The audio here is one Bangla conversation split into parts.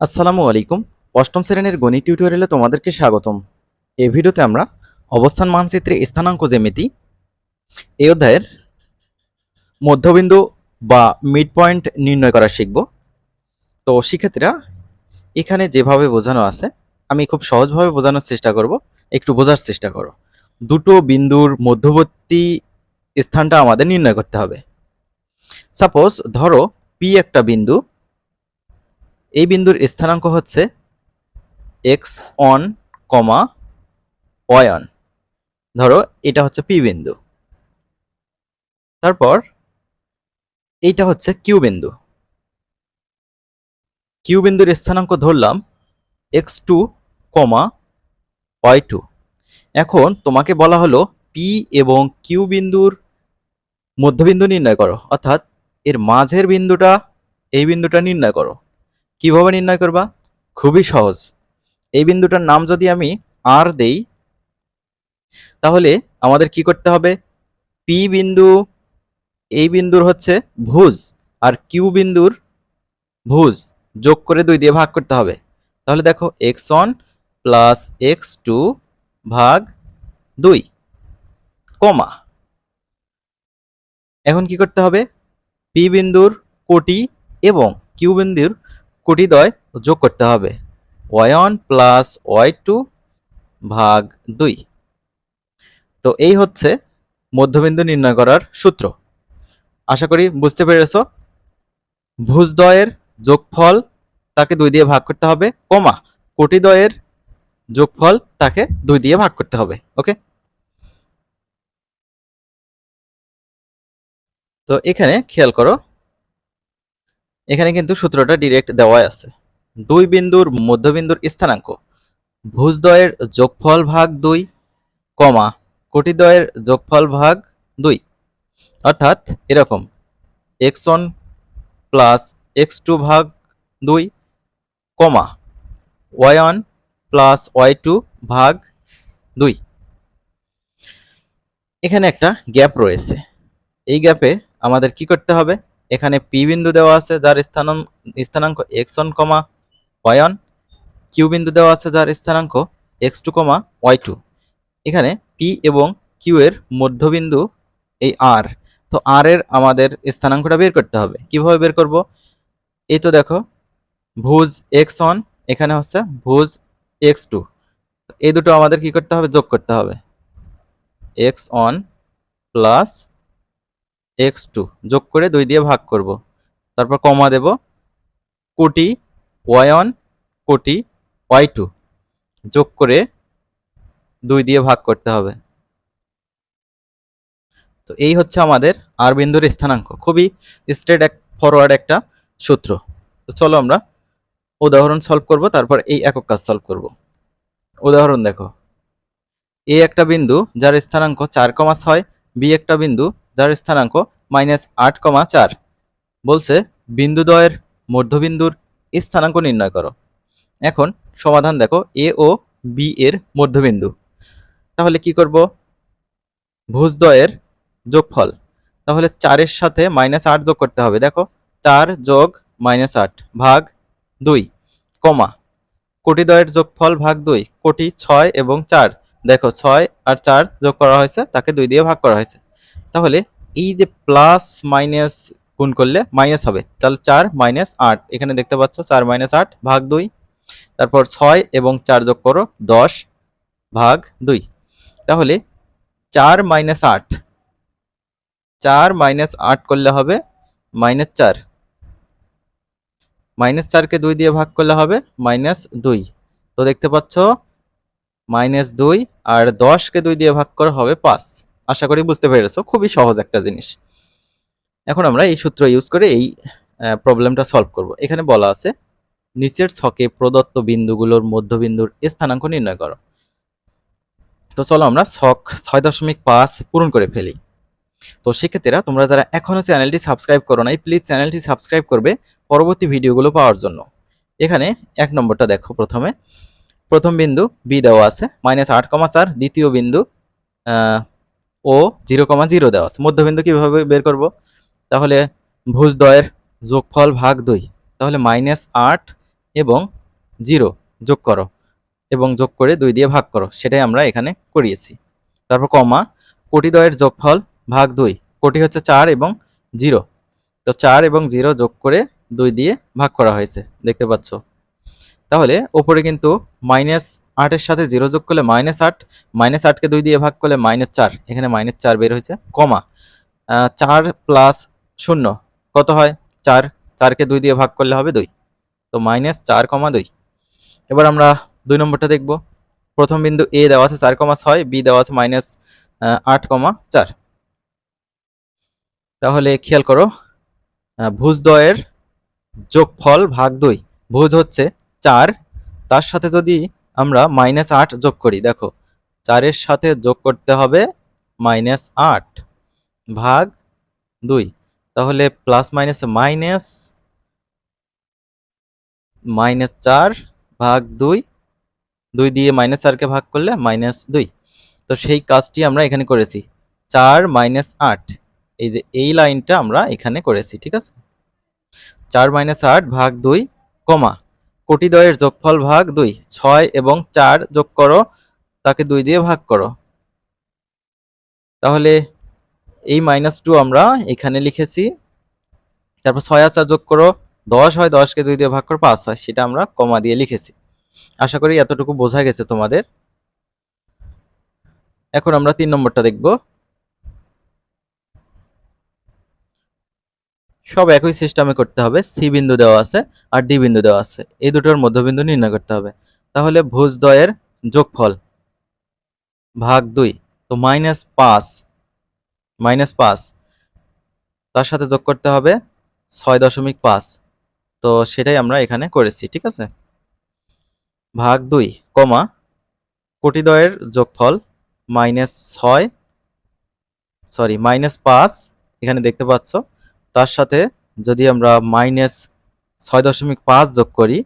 আসসালামু আলাইকুম। অষ্টম শ্রেণির গণিত টিউটোরিয়ালে তোমাদেরকে স্বাগতম। এই ভিডিওতে আমরা অবস্থান মানচিত্রে স্থানাঙ্ক জ্যামিতি, এই অধ্যায়ের মধ্যবিন্দু বা মিড পয়েন্ট নির্ণয় করা শিখব। তো শিক্ষার্থীরা, এখানে যেভাবে বোঝানো আছে, আমি খুব সহজভাবে বোঝানোর চেষ্টা করব। একটু বোঝার চেষ্টা করো। দুটো বিন্দুর মধ্যবর্তী স্থানটা আমাদের নির্ণয় করতে হবে। সাপোজ ধরো পি একটা বিন্দু এই বিন্দুর স্থানাঙ্ক হচ্ছে এক্স অন কমা অন ধরো, এটা হচ্ছে পি বিন্দু। তারপর, এইটা হচ্ছে কিউ বিন্দু। কিউ বিন্দুর স্থানাঙ্ক ধরলাম X two comma Y two এখন তোমাকে বলা হলো পি এবং কিউ বিন্দুর মধ্যবিন্দু নির্ণয় করো। অর্থাৎ, এর মাঝের বিন্দুটা, এই বিন্দুটা নির্ণয় করো। কীভাবে নির্ণয় করবা? খুবই সহজ। এই বিন্দুটার নাম যদি আমি আর দেই, তাহলে আমাদের কি করতে হবে? পি বিন্দু এই বিন্দুর হচ্ছে ভুজ, আর কিউ বিন্দুর ভুজ যোগ করে দুই দিয়ে ভাগ করতে হবে। তাহলে দেখো X one plus X two ভাগ দুই, কমা। এখন কি করতে হবে? পি বিন্দুর কোটি এবং কিউ বিন্দুর কোটিদ্বয় যোগ করতে হবে। ওয়ান প্লাস ওয়াই টু ভাগ দুই। তো এই হচ্ছে মধ্যবিন্দু নির্ণয় করার সূত্র। আশা করি বুঝতে পেরেছ? ভুজদ্বয়ের যোগফল তাকে দুই দিয়ে ভাগ করতে হবে, কমা কোটিদ্বয়ের যোগফল তাকে দুই দিয়ে ভাগ করতে হবে, ওকে? তো এখানে খেয়াল করো এখানে কিন্তু সূত্রটা ডিরেক্ট দেওয়াই আছে। দুই বিন্দুর মধ্যবিন্দুর স্থানাঙ্ক, ভুজদ্বয়ের যোগফল ভাগ দুই, কমা কোটিদ্বয়ের যোগফল ভাগ দুই। অর্থাৎ এরকম X one plus X two ভাগ দুই, comma Y one plus Y two ভাগ দুই। এখানে একটা গ্যাপ রয়েছে। এই গ্যাপে আমাদের কি করতে হবে? এখানে পি বিন্দু দেওয়া আছে, যার স্থানাঙ্ক স্থানাঙ্ক X one comma Y one Q বিন্দু দেওয়া আছে, যার স্থানাঙ্ক X two comma Y two এখানে পি এবং কিউ এর মধ্যবিন্দু এই আর তো আর এর আমাদের স্থানাঙ্কটা বের করতে হবে। কীভাবে বের করব? এই তো দেখো, ভুজ এক্স ওয়ান এখানে হচ্ছে ভুজ এক্স টু এই দুটো আমাদের কি করতে হবে? যোগ করতে হবে। X one plus X two যোগ করে দুই দিয়ে ভাগ করব। তারপর কমা দেব কোটি ওয়াই ওয়ান কোটি ওয়াই টু যোগ করে দুই দিয়ে ভাগ করতে হবে। তো এই হচ্ছে আমাদের আর বিন্দুর স্থানাঙ্ক। খুবই স্ট্রেট এক ফরওয়ার্ড একটা সূত্র। তো চলো আমরা উদাহরণ সলভ করব, তারপর এই একক কাজ সলভ করব। উদাহরণ দেখো, এ একটা বিন্দু যার স্থানাঙ্ক চার কমা ছয়, বি একটা বিন্দু যার স্থানাঙ্ক মাইনাস আট কমা চার। বলছে, বিন্দুদ্বয়ের মধ্যবিন্দুর স্থানাঙ্ক নির্ণয় করো। এখন সমাধান দেখো, এ ও বি এর মধ্যবিন্দু। তাহলে কি করব? ভুজদ্বয়ের যোগফল। তাহলে চারের সাথে মাইনাস আট যোগ করতে হবে। দেখো, চার যোগ মাইনাস আট ভাগ দুই, কমা। কোটি কোটিদ্বয়ের যোগফল ভাগ দুই, কোটি ছয় এবং চার। দেখো, ছয় আর চার যোগ করা হয়েছে, তাকে দুই দিয়ে ভাগ করা হয়েছে। তাহলে এই যে প্লাস মাইনাস গুণ করলে মাইনাস হবে। তাহলে চার মাইনাস আট। এখানে দেখতে পাচ্ছ চার মাইনাস আট ভাগ দুই। তারপর ছয় এবং চার যোগ করো দশ ভাগ দুই। তাহলে চার মাইনাস আট। চার মাইনাস আট করলে হবে মাইনাস চার। মাইনাস চারকে দুই দিয়ে ভাগ করলে হবে মাইনাস দুই। তো দেখতে পাচ্ছ মাইনাস দুই আর দশকে দুই দিয়ে ভাগ করা হবে পাঁচ। আশা করি বুঝতে পেরেছ, খুবই সহজ একটা জিনিস। এখন আমরা এই সূত্র ইউজ করে এই প্রবলেমটা সলভ করব। এখানে বলা আছে, নিচের ছকে প্রদত্ত বিন্দুগুলোর মধ্যবিন্দুর স্থানাঙ্ক নির্ণয় করো। তো চলো আমরা ছক ছয় দশমিক পাঁচ পূরণ করে ফেলি। তো সেক্ষেত্রে তোমরা যারা এখনও চ্যানেলটি সাবস্ক্রাইব করো নাই প্লিজ চ্যানেলটি সাবস্ক্রাইব করবে পরবর্তী ভিডিওগুলো পাওয়ার জন্য। এখানে এক নম্বরটা দেখো প্রথমে। প্রথম বিন্দু বি দেওয়া আছে মাইনাস আট কমা চার, দ্বিতীয় বিন্দু ও জিরো কমা জিরো দেওয়া আছে। মধ্যবিন্দু কীভাবে বের করব? তাহলে ভুজদ্বয়ের যোগফল ভাগ দুই। তাহলে মাইনাস আট এবং জিরো যোগ করো এবং যোগ করে দুই দিয়ে ভাগ করো। সেটাই আমরা এখানে করিয়েছি। তারপর কমা কোটিদ্বয়ের যোগফল ভাগ দুই। কোটি হচ্ছে চার এবং জিরো। তো চার এবং জিরো যোগ করে দুই দিয়ে ভাগ করা হয়েছে। দেখতে পাচ্ছ? তাহলে ওপরে কিন্তু মাইনাস আটের সাথে জিরো যোগ করলে মাইনাস আট মাইনাস আটকে দুই দিয়ে ভাগ করলে মাইনাস চার, এখানে মাইনাস চার বের হয়েছে, কমা। চার প্লাস শূন্য, কত হয়? চার চারকে দুই দিয়ে ভাগ করলে হবে দুই, তো মাইনাস চার কমা দুই। এবার আমরা দুই নম্বরটা দেখব। প্রথম বিন্দু এ দেওয়া আছে চার কমা ছয় বি দেওয়া আছে মাইনাস আট কমা চার। তাহলে খেয়াল করো ভুজদ্বয়ের যোগফল ভাগ দুই, ভুজ হচ্ছে চার, তার সাথে যদি আমরা মাইনাস আট যোগ করি, দেখো। চারের সাথে যোগ করতে হবে মাইনাস আট ভাগ দুই। তাহলে প্লাস মাইনাস মাইনাস মাইনাস চার ভাগ দুই। দুই দিয়ে মাইনাস চারকে ভাগ করলে মাইনাস দুই। তো সেই কাজটি আমরা এখানে করেছি। চার মাইনাস আট। এই যে, এই লাইনটা আমরা এখানে করেছি, ঠিক আছে? চার মাইনাস আট ভাগ দুই, কমা। কোটিদ্বয়ের যোগফল ভাগ দুই, ছয় এবং চার যোগ করো, তাকে দুই দিয়ে ভাগ করো। তাহলে এই মাইনাস টু আমরা এখানে লিখেছি। তারপর ছয় আর চার যোগ করো, দশ হয়, দশকে দুই দিয়ে ভাগ করো, পাঁচ হয়, সেটা আমরা কমা দিয়ে লিখেছি। আশা করি এতটুকু বোঝা গেছে তোমাদের। এখন আমরা তিন নম্বরটা দেখব। সব একই সিস্টেমে করতে হবে। সি বিন্দু দেওয়া আছে আর ডি বিন্দু দেওয়া আছে। এই দুটোর মধ্যবিন্দু নির্ণয় করতে হবে। তাহলে ভুজদ্বয়ের যোগফল ভাগ দুই। তো মাইনাস পাঁচ মাইনাস পাঁচ, তার সাথে যোগ করতে হবে ছয় দশমিক পাঁচ। তো সেটাই আমরা এখানে করেছি, ঠিক আছে? ভাগ দুই, কমা কোটিদ্বয়ের যোগফল মাইনাস ছয় সরি মাইনাস পাঁচ, এখানে দেখতে পাচ্ছ তার সাথে যদি আমরা মাইনাস ছয় দশমিক পাঁচ যোগ করি,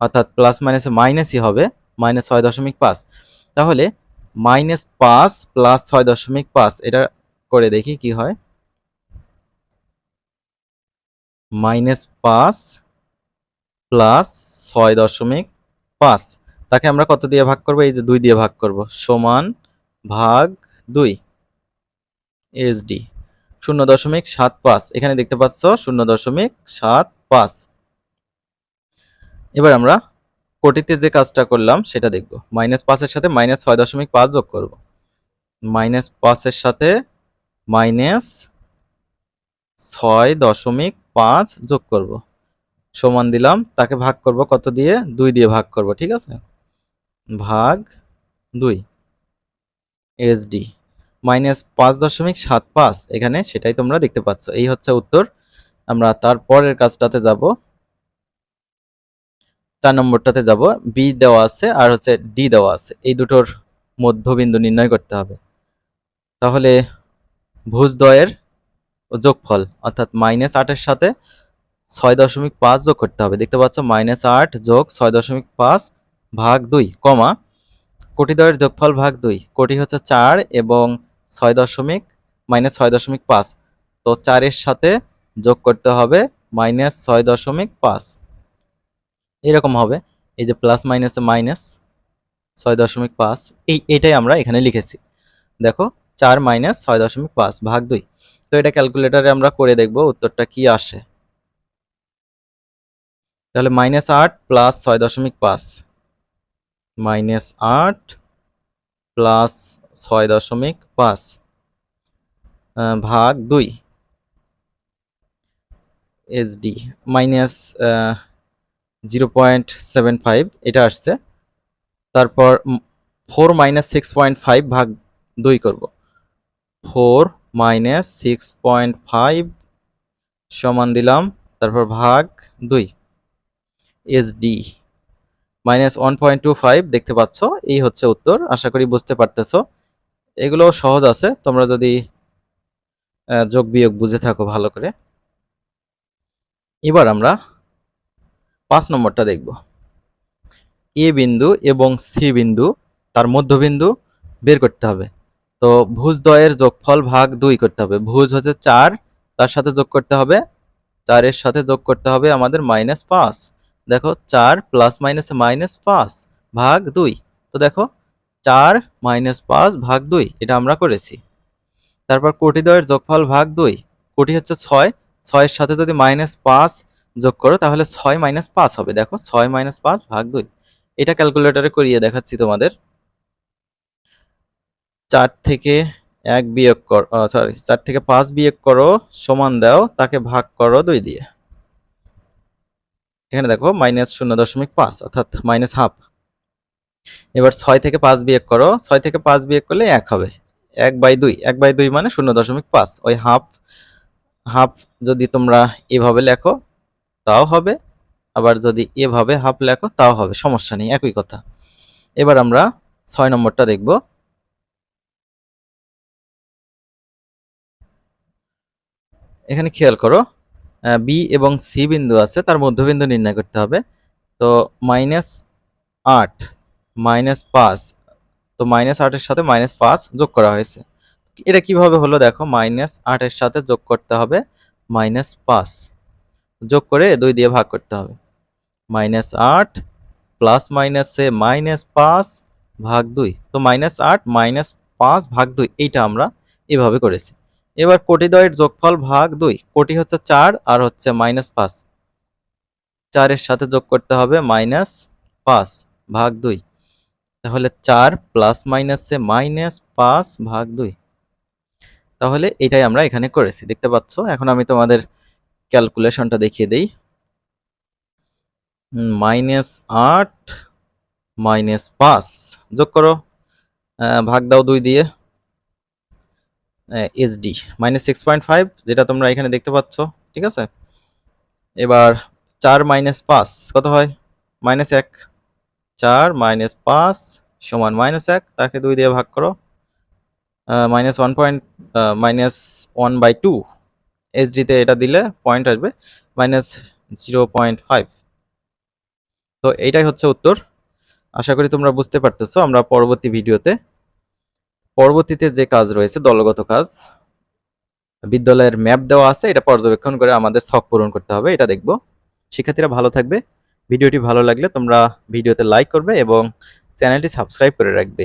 অর্থাৎ প্লাস মাইনাসে মাইনাসই হবে মাইনাস ছয় দশমিক পাঁচ। তাহলে মাইনাস পাঁচ প্লাস ছয় দশমিক পাঁচ, এটা করে দেখি কি হয়। মাইনাস পাঁচ প্লাস ছয় দশমিক পাঁচ। তাকে আমরা কত দিয়ে ভাগ করব? এই যে দুই দিয়ে ভাগ করব। সমান ভাগ দুই এসডি শূন্য দশমিক সাত পাঁচ। এখানে দেখতে পাচ্ছ শূন্য দশমিক সাত পাঁচ। এবার আমরা কোটিতে যে কাজটা করলাম, সেটা দেখব। মাইনাস পাঁচের সাথে মাইনাস ছয় দশমিক পাঁচ যোগ করব। মাইনাস পাঁচের সাথে মাইনাস ছয় দশমিক পাঁচ যোগ করব। সমান দিলাম, তাকে ভাগ করব কত দিয়ে? দুই দিয়ে ভাগ করব, ঠিক আছে? ভাগ দুই। এসডি মাইনাস পাঁচ দশমিক সাত পাঁচ এখানে সেটাই তোমরা দেখতে পাচ্ছ। এই হচ্ছে উত্তর। আমরা তারপরের কাজটাতে যাব। চার নম্বরটাতে যাব। বি দেওয়া আছে আর হচ্ছে ডি দেওয়া আছে। এই দুটোর মধ্যবিন্দু নির্ণয় করতে হবে। তাহলে ভুজদ্বয়ের যোগফল অর্থাৎ মাইনাস আটের সাথে ছয় দশমিক পাঁচ যোগ করতে হবে। দেখতে পাচ্ছ মাইনাস আট যোগ ছয় দশমিক পাঁচ ভাগ দুই, কমা কোটিদ্বয়ের যোগফল ভাগ দুই। কোটি হচ্ছে চার এবং ছয় দশমিক মাইনাস ছয় দশমিক পাঁচ। তো চারের সাথে যোগ করতে হবে মাইনাস ছয় দশমিক পাঁচ। এরকম হবে। এই যে প্লাস মাইনাসে মাইনাস ছয় দশমিক পাঁচ, এই এটাই আমরা এখানে লিখেছি। দেখো, চার মাইনাস ছয় দশমিক পাঁচ ভাগ দুই। তো এটা ক্যালকুলেটারে আমরা করে দেখব উত্তরটা কি আসে। তাহলে মাইনাস আট প্লাস ছয় দশমিক পাঁচ। মাইনাস আট প্লাস ছয় দশমিক পাঁচ। ভাগ দুই। HD minus zero point seven five, এটা আসছে। তারপর four minus six point five ভাগ দুই করব। Four minus six point five সমান দিলাম, তারপর ভাগ দুই। HD minus one point two five, দেখতে পাচ্ছ? এই হচ্ছে উত্তর, আশা করি বুঝতে পারতেছো। এগুলো সহজ আছে। তোমরা যদি যোগ বিয়োগ বুঝে থাকো ভালো করে। এবার আমরা পাঁচ নম্বরটা দেখব। এ বিন্দু এবং সি বিন্দু, তার মধ্যবিন্দু বের করতে হবে। তো ভুজদ্বয়ের যোগফল ভাগ দুই করতে হবে। ভুজ হচ্ছে চার, তার সাথে যোগ করতে হবে। চারের সাথে যোগ করতে হবে আমাদের মাইনাস পাঁচ। দেখো, চার প্লাস মাইনাস মাইনাস পাঁচ, ভাগ দুই। তো দেখো চার মাইনাস পাঁচ ভাগ দুই, এটা আমরা করেছি। তারপর কোটিদ্বয়ের যোগফল ভাগ দুই, কোটি হচ্ছে ছয়, ছয়ের সাথে যদি মাইনাস পাঁচ যোগ করো, তাহলে ছয় মাইনাস পাঁচ হবে। দেখো, ছয় মাইনাস পাঁচ ভাগ দুই। এটা ক্যালকুলেটরে করিয়ে দেখাচ্ছি তোমাদের। চার থেকে এক বিয়োগ কর সরি চার থেকে পাঁচ বিয়োগ করো, সমান দাও, তাকে ভাগ করো দুই দিয়ে। এখানে দেখো মাইনাস শূন্য দশমিক পাঁচ, অর্থাৎ মাইনাস হাফ এবার ছয় থেকে পাঁচ বিয়োগ করো। ছয় থেকে পাঁচ বিয়োগ করলে এক হবে। এক বাই দুই। এক বাই দুই মানে শূন্য দশমিক পাঁচ। ওই হাফ হাফ যদি তোমরা এভাবে লেখো, তাও হবে। আবার যদি এভাবে হাফ লেখো, তাও হবে। সমস্যা নেই, একই কথা। এবার আমরা ছয় নম্বরটা দেখব। এখানে খেয়াল করো বি এবং সি বিন্দু আছে, তার মধ্যবিন্দু নির্ণয় করতে হবে। তো মাইনাস আট মাইনাস পাঁচ। তো মাইনাস আটের সাথে মাইনাস পাঁচ যোগ করা হয়েছে। এটা কীভাবে হলো দেখো, মাইনাস আটের সাথে যোগ করতে হবে মাইনাস পাঁচ। যোগ করে দুই দিয়ে ভাগ করতে হবে। মাইনাস আট প্লাস মাইনাসে মাইনাস পাঁচ ভাগ দুই। তো মাইনাস আট মাইনাস পাঁচ ভাগ দুই, এইটা আমরা এভাবে করেছি। এবার কোটিদ্বয়ের যোগফল ভাগ দুই, কোটি হচ্ছে চার আর হচ্ছে মাইনাস পাঁচ। চারের সাথে যোগ করতে হবে মাইনাস পাঁচ ভাগ দুই। তাহলে চার প্লাস মাইনাসে মাইনাস পাঁচ ভাগ দুই। তাহলে এটাই আমরা এখানে করেছি, দেখতে পাচ্ছ? এখন আমি তোমাদের ক্যালকুলেশনটা দেখিয়ে দেই। মাইনাস আট মাইনাস পাঁচ, যোগ করো ভাগ দাও দুই দিয়ে HD minus six point five যেটা তোমরা এখানে দেখতে পাচ্ছ, ঠিক আছে? এবার চার মাইনাস পাঁচ, কত হয়? মাইনাস এক। চার মাইনাস পাঁচ সমান মাইনাস এক, তাকে দুই দিয়ে ভাগ করো। Minus one point minus one by two এইচডিতে এটা দিলে পয়েন্ট আসবে মাইনাস জিরো পয়েন্ট ফাইভ তো এইটাই হচ্ছে উত্তর। আশা করি তোমরা বুঝতে পারতেছো। আমরা পরবর্তী ভিডিওতে, পরবর্তীতে যে কাজ রয়েছে, দলগত কাজ, বিদ্যালয়ের ম্যাপ দেওয়া আছে, এটা পর্যবেক্ষণ করে আমাদের শখ পূরণ করতে হবে, এটা দেখব। শিক্ষার্থীরা ভালো থাকবে। ভিডিওটি ভালো লাগলে তোমরা ভিডিওতে লাইক করবে এবং চ্যানেলটি সাবস্ক্রাইব করে রাখবে।